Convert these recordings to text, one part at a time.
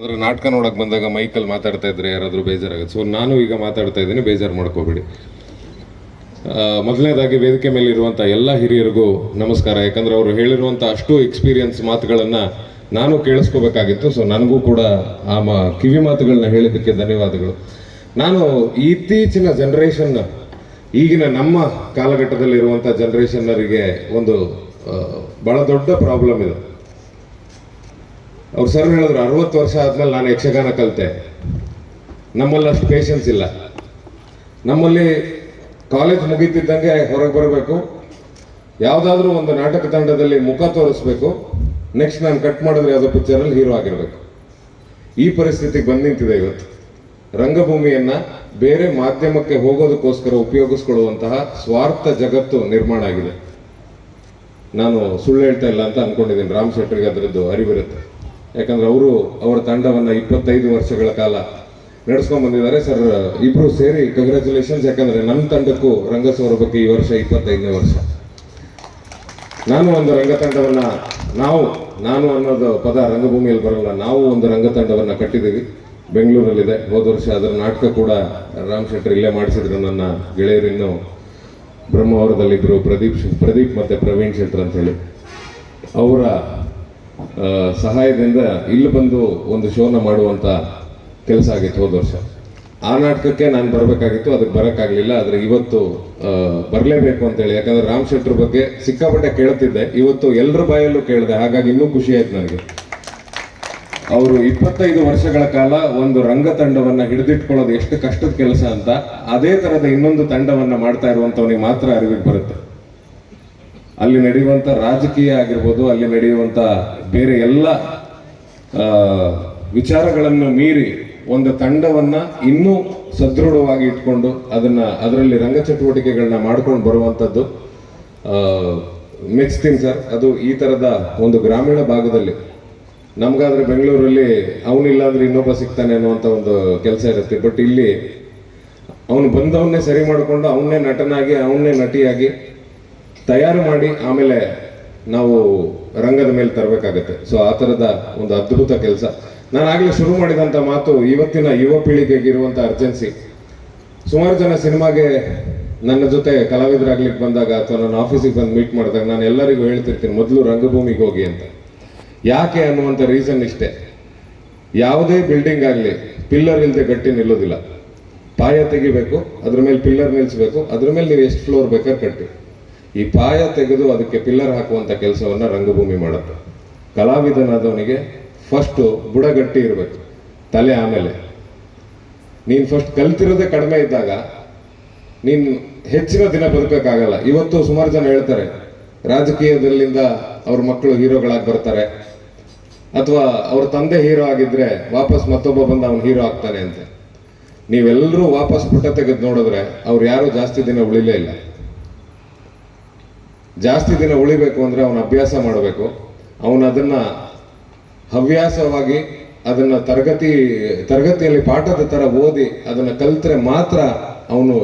ಅದರ ನಾಟಕ ನೋಡಕ್ ಬಂದಾಗ ಮೈಕಲ್ ಮಾತಾಡ್ತಾ ಇದ್ರೆ ಯಾರಾದರೂ ಬೇಜಾರಾಗುತ್ತೆ. ಸೊ ನಾನು ಈಗ ಮಾತಾಡ್ತಾ ಇದ್ದೀನಿ, ಬೇಜಾರು ಮಾಡ್ಕೋಬೇಡಿ. ಮೊದಲನೇದಾಗಿ ವೇದಿಕೆ ಮೇಲೆ ಇರುವಂಥ ಎಲ್ಲ ಹಿರಿಯರಿಗೂ ನಮಸ್ಕಾರ. ಯಾಕಂದ್ರೆ ಅವರು ಹೇಳಿರುವಂಥ ಅಷ್ಟು ಎಕ್ಸ್ಪೀರಿಯನ್ಸ್ ಮಾತುಗಳನ್ನ ನಾನು ಕೇಳಿಸ್ಕೋಬೇಕಾಗಿತ್ತು. ಸೊ ನನಗೂ ಕೂಡ ಆ ಮಾ ಕಿವಿ ಮಾತುಗಳನ್ನ ಹೇಳಿದ್ದಕ್ಕೆ ಧನ್ಯವಾದಗಳು. ನಾನು ಇತ್ತೀಚಿನ ಜನ್ರೇಷನ್ ಈಗಿನ ನಮ್ಮ ಕಾಲಘಟ್ಟದಲ್ಲಿರುವಂಥ ಜನ್ರೇಷನ್ನರಿಗೆ ಒಂದು ಬಹಳ ದೊಡ್ಡ ಪ್ರಾಬ್ಲಮ್ ಇದೆ. ಅವ್ರು ಸರ್ ಹೇಳಿದ್ರು, ಅರವತ್ತು ವರ್ಷ ಆದ್ಮೇಲೆ ನಾನು ಯಕ್ಷಗಾನ ಕಲಿತೆ. ನಮ್ಮಲ್ಲಿ ಅಷ್ಟು ಪೇಷನ್ಸ್ ಇಲ್ಲ. ನಮ್ಮಲ್ಲಿ ಕಾಲೇಜ್ ಮುಗೀತಿದ್ದಂಗೆ ಹೊರಗೆ ಬರಬೇಕು. ಯಾವುದಾದ್ರೂ ಒಂದು ನಾಟಕ ತಂಡದಲ್ಲಿ ಮುಖ ತೋರಿಸ್ಬೇಕು. ನೆಕ್ಸ್ಟ್ ನಾನು ಕಟ್ ಮಾಡಿದ್ರೆ ಯಾವುದೋ ಪಿಕ್ಚರಲ್ಲಿ ಹೀರೋ ಆಗಿರಬೇಕು. ಈ ಪರಿಸ್ಥಿತಿಗೆ ಬಂದು ನಿಂತಿದೆ ಇವತ್ತು. ರಂಗಭೂಮಿಯನ್ನು ಬೇರೆ ಮಾಧ್ಯಮಕ್ಕೆ ಹೋಗೋದಕ್ಕೋಸ್ಕರ ಉಪಯೋಗಿಸ್ಕೊಳ್ಳುವಂತಹ ಸ್ವಾರ್ಥ ಜಗತ್ತು ನಿರ್ಮಾಣ ಆಗಿದೆ. ನಾನು ಸುಳ್ಳು ಹೇಳ್ತಾ ಇಲ್ಲ ಅಂತ ಅಂದ್ಕೊಂಡಿದ್ದೀನಿ ರಾಮ್ ಶೆಟ್ಟರಿಗೆ ಅದರದ್ದು ಅರಿವಿರುತ್ತೆ. ಯಾಕಂದ್ರೆ ಅವರು ಅವರ ತಂಡವನ್ನು ಇಪ್ಪತ್ತೈದು ವರ್ಷಗಳ ಕಾಲ ನಡೆಸ್ಕೊಂಡು ಬಂದಿದ್ದಾರೆ. ಸರ್ ಇಬ್ಬರು ಸೇರಿ ಕಂಗ್ರ್ಯಾಚುಲೇಷನ್ಸ್ ಯಾಕಂದರೆ ನನ್ನ ತಂಡಕ್ಕೂ ಬಗ್ಗೆ ಈ ವರ್ಷ ಇಪ್ಪತ್ತೈದನೇ ವರ್ಷ. ನಾನು ಒಂದು ರಂಗತಂಡವನ್ನ ನಾವು, ನಾನು ಅನ್ನೋದು ಪದ ರಂಗಭೂಮಿಯಲ್ಲಿ ಬರಲ್ಲ. ನಾವು ಒಂದು ರಂಗತಂಡವನ್ನ ಕಟ್ಟಿದ್ದೀವಿ. ಬೆಂಗಳೂರಲ್ಲಿದೆ. ಹೋದ ವರ್ಷ ಅದರ ನಾಟಕ ಕೂಡ ರಾಮ್ ಶೆಟ್ಟರ್ ಇಲ್ಲೇ ಮಾಡಿಸಿದ್ರು ನನ್ನ ಗೆಳೆಯರಿನ್ನು ಇನ್ನು ಬ್ರಹ್ಮಾವರದಲ್ಲಿ ಇಬ್ರು ಪ್ರದೀಪ್ ಪ್ರದೀಪ್ ಮತ್ತು ಪ್ರವೀಣ್ ಶೆಟ್ಟರ್ ಅಂತೇಳಿ ಅವರ ಸಹಾಯದಿಂದ ಇಲ್ಲಿ ಬಂದು ಒಂದು ಶೋನ ಮಾಡುವಂಥ ಕೆಲಸ ಆಗಿತ್ತು ಹೋದ ವರ್ಷ. ಆ ನಾಟಕಕ್ಕೆ ನಾನು ಬರಬೇಕಾಗಿತ್ತು ಅದಕ್ಕೆ ಬರೋಕ್ಕಾಗಲಿಲ್ಲ, ಆದರೆ ಇವತ್ತು ಬರಲೇಬೇಕು ಅಂತೇಳಿ. ಯಾಕಂದ್ರೆ ರಾಮ್ ಶೆಟ್ಟರ್ ಬಗ್ಗೆ ಸಿಕ್ಕಾಪಟ್ಟೆ ಕೇಳ್ತಿದ್ದೆ. ಇವತ್ತು ಎಲ್ಲರ ಬಾಯಲ್ಲೂ ಕೇಳಿದೆ, ಹಾಗಾಗಿ ಇನ್ನೂ ಖುಷಿ ಆಯ್ತು ನನಗೆ. ಅವರು ಇಪ್ಪತ್ತೈದು ವರ್ಷಗಳ ಕಾಲ ಒಂದು ರಂಗ ತಂಡವನ್ನು ಹಿಡಿದಿಟ್ಕೊಳ್ಳೋದು ಎಷ್ಟು ಕಷ್ಟದ ಕೆಲಸ ಅಂತ, ಅದೇ ಥರದ ಇನ್ನೊಂದು ತಂಡವನ್ನು ಮಾಡ್ತಾ ಇರುವಂಥವನಿಗೆ ಮಾತ್ರ ಅರಿವಿಗೆ ಬರುತ್ತೆ. ಅಲ್ಲಿ ನಡೆಯುವಂಥ ರಾಜಕೀಯ ಆಗಿರ್ಬೋದು, ಅಲ್ಲಿ ನಡೆಯುವಂಥ ಬೇರೆ ಎಲ್ಲ ವಿಚಾರಗಳನ್ನು ಮೀರಿ ಒಂದು ತಂಡವನ್ನು ಇನ್ನೂ ಸದೃಢವಾಗಿ ಇಟ್ಕೊಂಡು ಅದನ್ನು, ಅದರಲ್ಲಿ ರಂಗ ಚಟುವಟಿಕೆಗಳನ್ನ ಮಾಡ್ಕೊಂಡು ಬರುವಂಥದ್ದು ಮೆಚ್ತೀನಿ ಸರ್. ಅದು ಈ ಥರದ ಒಂದು ಗ್ರಾಮೀಣ ಭಾಗದಲ್ಲಿ. ನಮಗಾದರೆ ಬೆಂಗಳೂರಲ್ಲಿ ಅವನಿಲ್ಲ ಅಂದರೆ ಇನ್ನೊಬ್ಬ ಸಿಗ್ತಾನೆ ಅನ್ನುವಂಥ ಒಂದು ಕೆಲಸ ಇರುತ್ತೆ. ಬಟ್ ಇಲ್ಲಿ ಅವನು ಬಂದವನ್ನೇ ಸರಿ ಮಾಡಿಕೊಂಡು ಅವನ್ನೇ ನಟನಾಗಿ, ಅವನ್ನೇ ನಟಿಯಾಗಿ ತಯಾರು ಮಾಡಿ ಆಮೇಲೆ ನಾವು ರಂಗದ ಮೇಲೆ ತರಬೇಕಾಗತ್ತೆ. ಸೊ ಆ ಥರದ ಒಂದು ಅದ್ಭುತ ಕೆಲಸ. ನಾನು ಆಗಲೇ ಶುರು ಮಾಡಿದಂಥ ಮಾತು ಇವತ್ತಿನ ಯುವ ಪೀಳಿಗೆಗಿರುವಂಥ ಅರ್ಜೆನ್ಸಿ ಸುಮಾರು ಜನ ಸಿನಿಮಾಗೆ ನನ್ನ ಜೊತೆ ಕಲಾವಿದರಾಗ್ಲಿಕ್ಕೆ ಬಂದಾಗ ಅಥವಾ ನನ್ನ ಆಫೀಸಿಗೆ ಬಂದು ಮೀಟ್ ಮಾಡಿದಾಗ ನಾನು ಎಲ್ಲರಿಗೂ ಹೇಳ್ತಿರ್ತೀನಿ, ಮೊದಲು ರಂಗಭೂಮಿಗೆ ಹೋಗಿ ಅಂತ. ಯಾಕೆ ಅನ್ನುವಂಥ ರೀಸನ್ ಇಷ್ಟೇ. ಯಾವುದೇ ಬಿಲ್ಡಿಂಗ್ ಆಗಲಿ ಪಿಲ್ಲರ್ ಇಲ್ಲದೆ ಗಟ್ಟಿ ನಿಲ್ಲೋದಿಲ್ಲ. ಪಾಯ ತೆಗಿಬೇಕು, ಅದ್ರ ಮೇಲೆ ಪಿಲ್ಲರ್ ನಿಲ್ಲಿಸಬೇಕು ಅದ್ರ ಮೇಲೆ ನೀವು ಎಷ್ಟು ಫ್ಲೋರ್ ಬೇಕಾದ್ರೆ ಕಟ್ಟಿ. ಈ ಪಾಯ ತೆಗೆದು ಅದಕ್ಕೆ ಪಿಲ್ಲರ್ ಹಾಕುವಂಥ ಕೆಲಸವನ್ನು ರಂಗಭೂಮಿ ಮಾಡುತ್ತೆ. ಕಲಾವಿದನಾದವನಿಗೆ ಫಸ್ಟು ಬುಡಗಟ್ಟಿ ಇರಬೇಕು, ತಲೆ ಆಮೇಲೆ. ನೀನು ಫಸ್ಟ್ ಕಲ್ತಿರೋದೇ ಕಡಿಮೆ ಇದ್ದಾಗ, ನೀನು ಹೆಚ್ಚಿನ ದಿನ ಬದುಕೋಕ್ಕಾಗಲ್ಲ. ಇವತ್ತು ಸುಮಾರು ಜನ ಹೇಳ್ತಾರೆ, ರಾಜಕೀಯದಲ್ಲಿಂದ ಅವ್ರ ಮಕ್ಕಳು ಹೀರೋಗಳಾಗಿ ಬರ್ತಾರೆ. ಅಥವಾ ಅವ್ರ ತಂದೆ ಹೀರೋ ಆಗಿದ್ರೆ ವಾಪಸ್ ಮತ್ತೊಬ್ಬ ಬಂದು ಅವನು ಹೀರೋ ಆಗ್ತಾನೆ ಅಂತೆ. ನೀವೆಲ್ಲರೂ ವಾಪಸ್ ಪುಟ ತೆಗೆದು ನೋಡಿದ್ರೆ ಅವ್ರು ಯಾರು ಜಾಸ್ತಿ ದಿನ ಉಳಿಲೇ ಇಲ್ಲ. ಜಾಸ್ತಿ ದಿನ ಉಳಿಬೇಕು ಅಂದರೆ ಅವನು ಅಭ್ಯಾಸ ಮಾಡಬೇಕು. ಅವನು ಅದನ್ನು ಹವ್ಯಾಸವಾಗಿ ಅದನ್ನು ತರಗತಿ, ತರಗತಿಯಲ್ಲಿ ಪಾಠದ ಥರ ಓದಿ ಅದನ್ನು ಕಲಿತರೆ ಮಾತ್ರ ಅವನು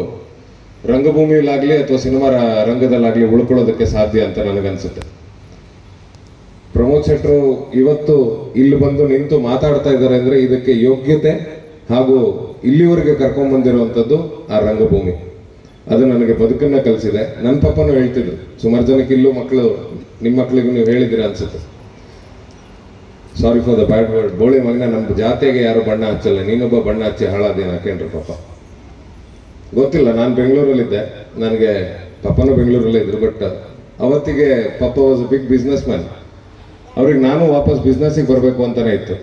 ರಂಗಭೂಮಿಯಲ್ಲಾಗಲಿ ಅಥವಾ ಸಿನಿಮಾ ರಂಗದಲ್ಲಾಗಲಿ ಉಳ್ಕೊಳ್ಳೋದಕ್ಕೆ ಸಾಧ್ಯ ಅಂತ ನನಗನ್ಸುತ್ತೆ. ಪ್ರಮೋದ್ ಶೆಟ್ರು ಇವತ್ತು ಇಲ್ಲಿ ಬಂದು ನಿಂತು ಮಾತಾಡ್ತಾ ಇದ್ದಾರೆ ಅಂದರೆ ಇದಕ್ಕೆ ಯೋಗ್ಯತೆ ಹಾಗೂ ಇಲ್ಲಿವರೆಗೆ ಕರ್ಕೊಂಡ್ಬಂದಿರುವಂಥದ್ದು ಆ ರಂಗಭೂಮಿ. ಅದು ನನಗೆ ಬದುಕನ್ನು ಕಲಿಸಿದೆ. ನನ್ನ ಪಪ್ಪನೂ ಹೇಳ್ತಿದ್ರು. ಸುಮಾರು ಜನಕ್ಕೆ ಇಲ್ಲೂ ಮಕ್ಕಳು ನಿಮ್ಮ ಮಕ್ಕಳಿಗೂ ನೀವು ಹೇಳಿದಿರ ಅನ್ಸುತ್ತೆ. Sorry for the bad word ಬೋಳಿ ಮಗನ ನಮ್ಮ ಜಾತಿಗೆ ಯಾರು ಬಣ್ಣ ಹಚ್ಚಲ್ಲ. ನೀನೊಬ್ಬ ಬಣ್ಣ ಹಚ್ಚಿ ಹಾಳಾದೇನ ಹಾಕೇನ್ರಿ ಪಾಪ. ಗೊತ್ತಿಲ್ಲ, ನಾನು ಬೆಂಗಳೂರಲ್ಲಿದ್ದೆ. ನನಗೆ ಪಪ್ಪನೂ ಬೆಂಗಳೂರಲ್ಲೇ ಇದ್ರು but ಅವತ್ತಿಗೆ papa was a big businessman ಅವ್ರಿಗೆ ನಾನು ವಾಪಸ್ ಬಿಸ್ನೆಸ್ಸಿಗೆ ಬರಬೇಕು ಅಂತಲೇ ಇತ್ತು.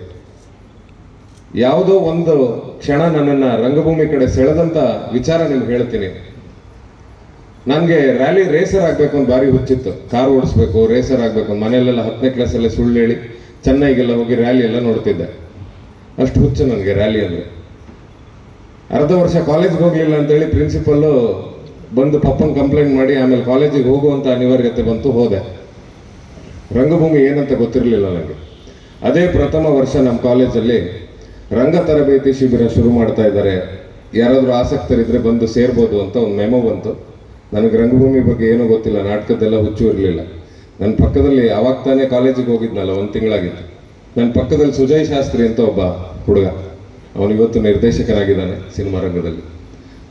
ಯಾವುದೋ ಒಂದು ಕ್ಷಣ ನನ್ನನ್ನು ರಂಗಭೂಮಿ ಕಡೆ ಸೆಳೆದಂಥ ವಿಚಾರ ನಿಮ್ಗೆ ಹೇಳ್ತೀನಿ. ನನಗೆ ರ್ಯಾಲಿ ರೇಸರ್ ಆಗಬೇಕು ಅಂತ ಭಾರಿ ಹುಚ್ಚಿತ್ತು. ಕಾರ್ ಓಡಿಸ್ಬೇಕು ರೇಸರ್ ಆಗಬೇಕು. ಮನೆಯಲ್ಲೆಲ್ಲ ಹತ್ತನೇ ಕ್ಲಾಸಲ್ಲೇ ಸುಳ್ಳು ಹೇಳಿ ಚೆನ್ನೈಗೆಲ್ಲ ಹೋಗಿ ರ್ಯಾಲಿ ಎಲ್ಲ ನೋಡ್ತಿದ್ದೆ. ಅಷ್ಟು ಹುಚ್ಚು ನನಗೆ ರ್ಯಾಲಿ ಅಂದರೆ. ಅರ್ಧ ವರ್ಷ ಕಾಲೇಜ್ಗೆ ಹೋಗಲಿಲ್ಲ ಅಂತೇಳಿ ಪ್ರಿನ್ಸಿಪಲ್ಲು ಬಂದು ಪಪ್ಪನ ಕಂಪ್ಲೇಂಟ್ ಮಾಡಿ ಆಮೇಲೆ ಕಾಲೇಜಿಗೆ ಹೋಗುವಂತ ಅನಿವಾರ್ಯತೆ ಬಂತು, ಹೋದೆ. ರಂಗಭೂಮಿ ಏನಂತ ಗೊತ್ತಿರಲಿಲ್ಲ ನನಗೆ ಅದೇ ಪ್ರಥಮ ವರ್ಷ ನಮ್ಮ ಕಾಲೇಜಲ್ಲಿ ರಂಗ ತರಬೇತಿ ಶಿಬಿರ ಶುರು ಮಾಡ್ತಾ ಇದ್ದಾರೆ. ಯಾರಾದರೂ ಆಸಕ್ತರಿದ್ದರೆ ಬಂದು ಸೇರ್ಬೋದು ಅಂತ ಒಂದು ಮೆಮೊ ಬಂತು. ನನಗೆ ರಂಗಭೂಮಿ ಬಗ್ಗೆ ಏನೂ ಗೊತ್ತಿಲ್ಲ, ನಾಟಕದ್ದೆಲ್ಲ ಹುಚ್ಚು ಇರಲಿಲ್ಲ ನನ್ನ ಪಕ್ಕದಲ್ಲಿ ಅವಾಗ ತಾನೇ ಕಾಲೇಜಿಗೆ ಹೋಗಿದ್ನಲ್ಲ, ಒಂದು ತಿಂಗಳಾಗಿತ್ತು. ನನ್ನ ಪಕ್ಕದಲ್ಲಿ ಸುಜಯ್ ಶಾಸ್ತ್ರಿ ಅಂತ ಒಬ್ಬ ಹುಡುಗ. ಅವನು ಇವತ್ತು ನಿರ್ದೇಶಕರಾಗಿದ್ದಾನೆ ಸಿನಿಮಾ ರಂಗದಲ್ಲಿ.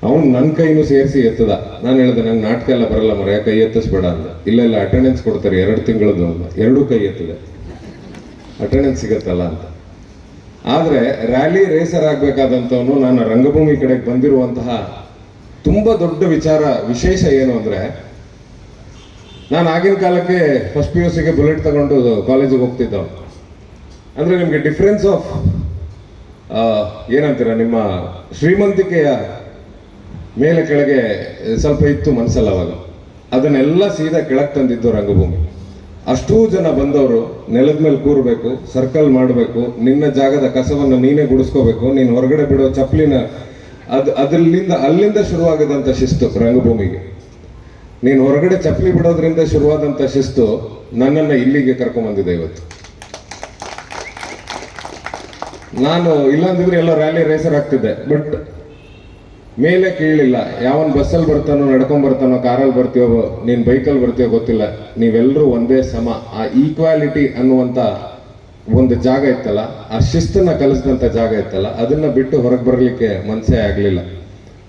ಅವನು ನನ್ನ ಕೈನೂ ಸೇರಿಸಿ ಎತ್ತದ. ನಾನು ಹೇಳಿದೆ, ನಂಗೆ ನಾಟಕ ಎಲ್ಲ ಬರಲ್ಲ ಮರ, ಕೈ ಎತ್ತಿಸ್ಬೇಡ ಅಂತ ಇಲ್ಲ ಇಲ್ಲ ಅಟೆಂಡೆನ್ಸ್ ಕೊಡ್ತಾರೆ, ಎರಡು ತಿಂಗಳದ್ದು ಅಂತ ಎರಡೂ ಕೈ ಎತ್ತಿದೆ. ಅಟೆಂಡೆನ್ಸ್ ಸಿಗತ್ತಲ್ಲ ಅಂತ. ಆದರೆ ರ್ಯಾಲಿ ರೇಸರ್ ಆಗಬೇಕಾದಂಥವನು, ನಾನು ರಂಗಭೂಮಿ ಕಡೆಗೆ ಬಂದಿರುವಂತಹ ತುಂಬ ದೊಡ್ಡ ವಿಚಾರ, ವಿಶೇಷ ಏನು ಅಂದರೆ, ನಾನು ಆಗಿನ ಕಾಲಕ್ಕೆ ಫಸ್ಟ್ ಪಿ ಯು ಸಿಗೆ ಬುಲೆಟ್ ತಗೊಂಡು ಕಾಲೇಜಿಗೆ ಹೋಗ್ತಿದ್ದ. ಅಂದರೆ ನಿಮಗೆ ಡಿಫ್ರೆನ್ಸ್ ಆಫ್ ಏನಂತೀರ, ನಿಮ್ಮ ಶ್ರೀಮಂತಿಕೆಯ ಮೇಲೆ ಕೆಳಗೆ ಸ್ವಲ್ಪ ಇತ್ತು ಮನಸ್ಸಲ್ಲ ಅವಾಗ. ಅದನ್ನೆಲ್ಲ ಸೀದಾ ಕೆಳಗೆ ತಂದಿದ್ದು ರಂಗಭೂಮಿ. ಅಷ್ಟೂ ಜನ ಬಂದವರು ನೆಲದ ಮೇಲೆ ಕೂರಬೇಕು ಸರ್ಕಲ್ ಮಾಡಬೇಕು, ನಿನ್ನ ಜಾಗದ ಕಸವನ್ನು ನೀನೇ ಗುಡಿಸ್ಕೋಬೇಕು, ನೀನು ಹೊರಗಡೆ ಬಿಡೋ ಚಪ್ಪಲಿನ ಅದು ಅದರಿಂದ ಅಲ್ಲಿಂದ ಶುರುವಾಗದಂಥ ಶಿಸ್ತು ರಂಗಭೂಮಿಗೆ. ನೀನು ಹೊರಗಡೆ ಚಪ್ಪಲಿ ಬಿಡೋದ್ರಿಂದ ಶುರುವಾದಂಥ ಶಿಸ್ತು ನನ್ನನ್ನು ಇಲ್ಲಿಗೆ ಕರ್ಕೊಂಬಂದಿದೆ ಇವತ್ತು. ನಾನು ಇಲ್ಲಾಂದಿದ್ರೆ ಎಲ್ಲ ರ್ಯಾಲಿ ರೇಸರ್ ಆಗ್ತಿದ್ದೆ ಬಟ್ ಮೇಲೆ ಕೇಳಿಲ್ಲ. ಯಾವನ್ ಬಸ್ಸಲ್ಲಿ ಬರ್ತಾನೋ, ನಡ್ಕೊಂಡ್ ಬರ್ತಾನೋ ಕಾರಲ್ಲಿ ಬರ್ತೀವೋ ನೀನ್ ಬೈಕಲ್ಲಿ ಬರ್ತೀಯೋ ಗೊತ್ತಿಲ್ಲ. ನೀವೆಲ್ಲರೂ ಒಂದೇ ಸಮ. ಆ ಈಕ್ವಾಲಿಟಿ ಅನ್ನುವಂತ ಒಂದು ಜಾಗ ಇತ್ತಲ್ಲ ಆ ಶಿಸ್ತನ್ನು ಕಲಿಸಿದಂಥ ಜಾಗ ಇತ್ತಲ್ಲ ಅದನ್ನ ಬಿಟ್ಟು ಹೊರಗೆ ಬರಲಿಕ್ಕೆ ಮನಸ್ಸೇ ಆಗಲಿಲ್ಲ.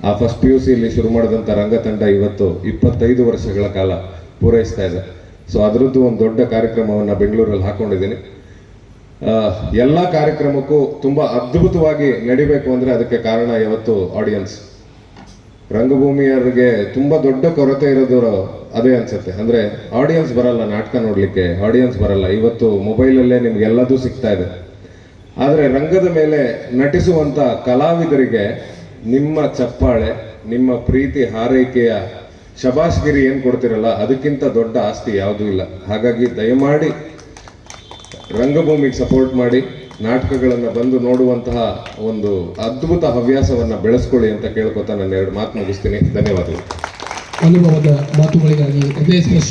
ಆ ಫಸ್ಟ್ ಪಿ ಯು ಸಿಲಿ ಶುರು ಮಾಡಿದಂಥ ರಂಗತಂಡ ಇವತ್ತು ಇಪ್ಪತ್ತೈದು ವರ್ಷಗಳ ಕಾಲ ಪೂರೈಸ್ತಾ ಇದೆ. ಸೊ ಅದರದ್ದು ಒಂದು ದೊಡ್ಡ ಕಾರ್ಯಕ್ರಮವನ್ನು ಬೆಂಗಳೂರಲ್ಲಿ ಹಾಕೊಂಡಿದ್ದೀನಿ. ಆ, ಎಲ್ಲ ಕಾರ್ಯಕ್ರಮಕ್ಕೂ ತುಂಬ ಅದ್ಭುತವಾಗಿ ನಡಿಬೇಕು ಅಂದರೆ ಅದಕ್ಕೆ ಕಾರಣ ಯಾವತ್ತು ಆಡಿಯನ್ಸ್ ರಂಗಭೂಮಿಯರಿಗೆ ತುಂಬ ದೊಡ್ಡ ಕೊರತೆ ಇರೋದು ಅದೇ ಅನ್ಸುತ್ತೆ. ಅಂದ್ರೆ ಆಡಿಯನ್ಸ್ ಬರಲ್ಲ ನಾಟಕ ನೋಡಲಿಕ್ಕೆ ಆಡಿಯನ್ಸ್ ಬರಲ್ಲ. ಇವತ್ತು ಮೊಬೈಲಲ್ಲೇ ನಿಮ್ಗೆ ಎಲ್ಲದೂ ಸಿಗ್ತಾ ಇದೆ. ಆದರೆ ರಂಗದ ಮೇಲೆ ನಟಿಸುವಂತ ಕಲಾವಿದರಿಗೆ ನಿಮ್ಮ ಚಪ್ಪಾಳೆ, ನಿಮ್ಮ ಪ್ರೀತಿ ಹಾರೈಕೆಯ ಶಬಾಷ್ಗಿರಿ ಏನು ಕೊಡ್ತಿರಲ್ಲ, ಅದಕ್ಕಿಂತ ದೊಡ್ಡ ಆಸ್ತಿ ಯಾವುದೂ ಇಲ್ಲ. ಹಾಗಾಗಿ ದಯಮಾಡಿ ರಂಗಭೂಮಿಗೆ ಸಪೋರ್ಟ್ ಮಾಡಿ. ನಾಟಕಗಳನ್ನು ಬಂದು ನೋಡುವಂತಹ ಒಂದು ಅದ್ಭುತ ಹವ್ಯಾಸವನ್ನ ಬೆಳೆಸ್ಕೊಳ್ಳಿ ಅಂತ ಕೇಳ್ಕೊತಾ ನನ್ನ ಎರಡು ಮಾತು ಮುಗಿಸ್ತೀನಿ. ಧನ್ಯವಾದಗಳು. ಅನುಭವದ ಮಾತುಗಳಿಗಾಗಿ